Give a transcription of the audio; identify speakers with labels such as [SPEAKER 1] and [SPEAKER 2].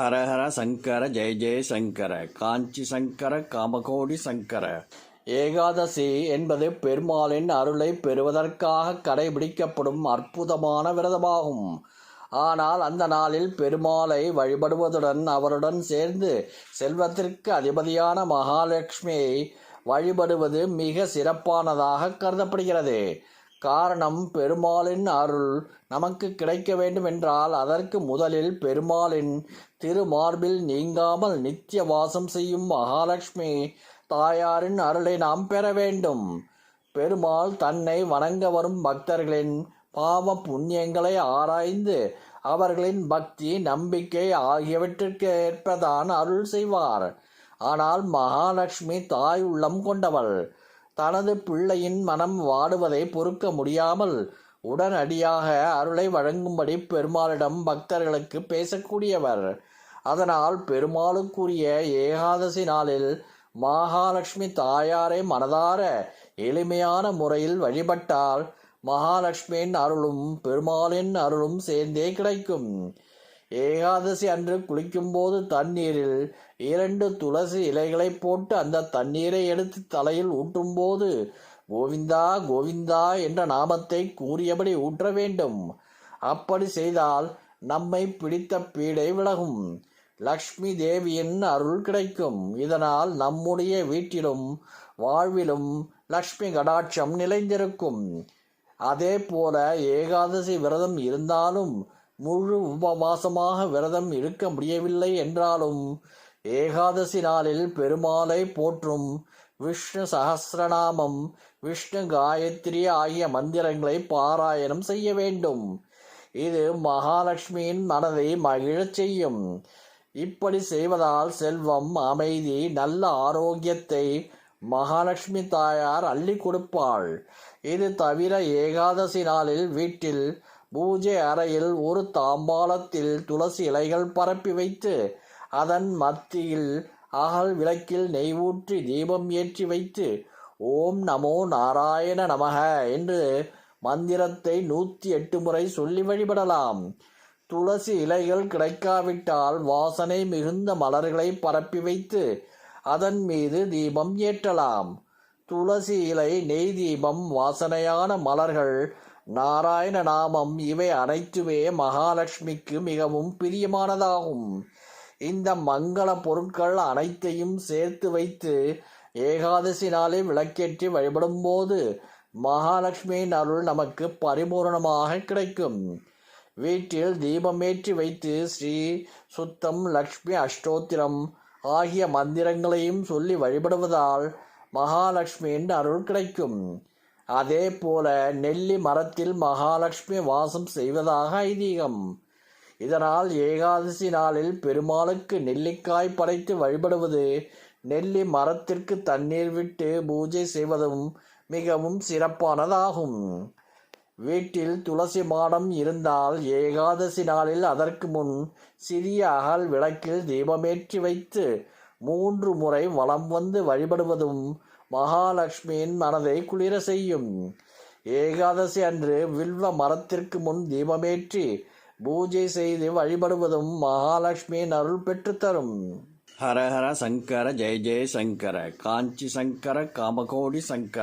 [SPEAKER 1] ஹரஹர சங்கர ஜெய ஜெய சங்கர காஞ்சி சங்கர காமகோடி சங்கர. ஏகாதசி என்பது பெருமாளின் அருளை பெறுவதற்காக கடைபிடிக்கப்படும் அற்புதமான விரதமாகும். ஆனால் அந்த நாளில் பெருமாளை வழிபடுவதுடன் அவருடன் சேர்ந்து செல்வத்திற்கு அதிபதியான மகாலட்சுமியை வழிபடுவது மிக சிறப்பானதாக கருதப்படுகிறது. காரணம் பெருமாளின் அருள். நமக்கு கிடைக்க வேண்டும் என்றால் அதற்கு முதலில் பெருமாளின் திருமார்பில் நீங்காமல் நித்திய வாசம் செய்யும் மகாலட்சுமி தாயாரின் அருளை நாம் பெற வேண்டும். பெருமாள் தன்னை வணங்க வரும் பக்தர்களின் பாவ புண்ணியங்களை ஆராய்ந்து அவர்களின் பக்தி நம்பிக்கை ஆகியவற்றிற்கு ஏற்பதான் அருள் செய்வார். ஆனால் மகாலட்சுமி தாய் உள்ளம் கொண்டவள். தனது பிள்ளையின் மனம் வாடுவதை பொறுக்க முடியாமல் உடனடியாக அருளை வழங்கும்படி பெருமாளிடம் பக்தர்களுக்கு பேசக்கூடியவர். அதனால் பெருமாளுக்குரிய ஏகாதசி நாளில் மகாலட்சுமி தாயாரை மனதார எளிமையான முறையில் வழிபட்டால் மகாலட்சுமியின் அருளும் பெருமாளின் அருளும் சேர்ந்தே கிடைக்கும். ஏகாதசி அன்று குளிக்கும்போது தண்ணீரில் இரண்டு துளசி இலைகளை போட்டு அந்த தண்ணீரை எடுத்து தலையில் ஊட்டும்போது கோவிந்தா கோவிந்தா என்ற நாமத்தை கூறியபடி ஊற்ற வேண்டும். அப்படி செய்தால் நம்மை பிடித்த பீடை விலகும். லக்ஷ்மி தேவியின் அருள் கிடைக்கும். இதனால் நம்முடைய வீட்டிலும் வாழ்விலும் லக்ஷ்மி கடாட்சம் நிலைந்திருக்கும் அதே போல ஏகாதசி விரதம் இருந்தாலும் முழு உபவாசமாக விரதம் இருக்க முடியவில்லை என்றாலும் ஏகாதசி நாளில் பெருமாளை போற்றும் விஷ்ணு சகசிரநாமம் விஷ்ணு காயத்ரி ஆகிய மந்திரங்களை பாராயணம் செய்ய வேண்டும். இது மகாலட்சுமியின் மனதை மகிழச் செய்யும். இப்படி செய்வதால் செல்வம் அமைதி நல்ல ஆரோக்கியத்தை மகாலட்சுமி தாயார் அள்ளி கொடுப்பாள். இது தவிர ஏகாதசி நாளில் வீட்டில் பூஜை அறையில் ஒரு தாம்பாளத்தில் துளசி இலைகள் பரப்பி வைத்து அதன் மத்தியில் அகல் விளக்கில் நெய் ஊற்றி தீபம் ஏற்றி வைத்து ஓம் நமோ நாராயண நமக என்று மந்திரத்தை நூற்றி எட்டு முறை சொல்லி வழிபடலாம். துளசி இலைகள் கிடைக்காவிட்டால் வாசனை மிகுந்த மலர்களை பரப்பி வைத்து அதன் மீது தீபம் ஏற்றலாம். துளசி இலை நெய் தீபம் வாசனையான மலர்கள் நாராயண நாமம் இவை அனைத்துமே மகாலட்சுமிக்கு மிகவும் பிரியமானதாகும். இந்த மங்கள பொருட்கள் அனைத்தையும் சேர்த்து வைத்து ஏகாதசி நாளில் விளக்கேற்றி வழிபடும் போது மகாலட்சுமியின் அருள் நமக்கு பரிபூர்ணமாக கிடைக்கும். வீட்டில் தீபமேற்றி வைத்து ஸ்ரீ சுத்தம் லக்ஷ்மி அஷ்டோத்திரம் ஆகிய மந்திரங்களையும் சொல்லி வழிபடுவதால் மகாலட்சுமியின் அருள் கிடைக்கும். அதே போல நெல்லி மரத்தில் மகாலட்சுமி வாசம் செய்வதாக ஐதீகம். இதனால் ஏகாதசி நாளில் பெருமாளுக்கு நெல்லிக்காய் படைத்து வழிபடுவது நெல்லி மரத்திற்கு தண்ணீர் விட்டு பூஜை செய்வதும் மிகவும் சிறப்பானதாகும். வீட்டில் துளசி மாடம் இருந்தால் ஏகாதசி நாளில் அதற்கு முன் சிறிய அகல் விளக்கில் தீபமேற்றி வைத்து மூன்று முறை வலம் வந்து வழிபடுவதும் மகாலட்சுமியின் மனதை குளிர செய்யும். ஏகாதசி அன்று வில்வ மரத்திற்கு முன் தீபமேற்றி பூஜை செய்து வழிபடுவதும் மகாலட்சுமியின் அருள் பெற்றுத்தரும். ஹரஹர சங்கர ஜெய ஜெய சங்கர காஞ்சி சங்கர காமகோடி சங்கர.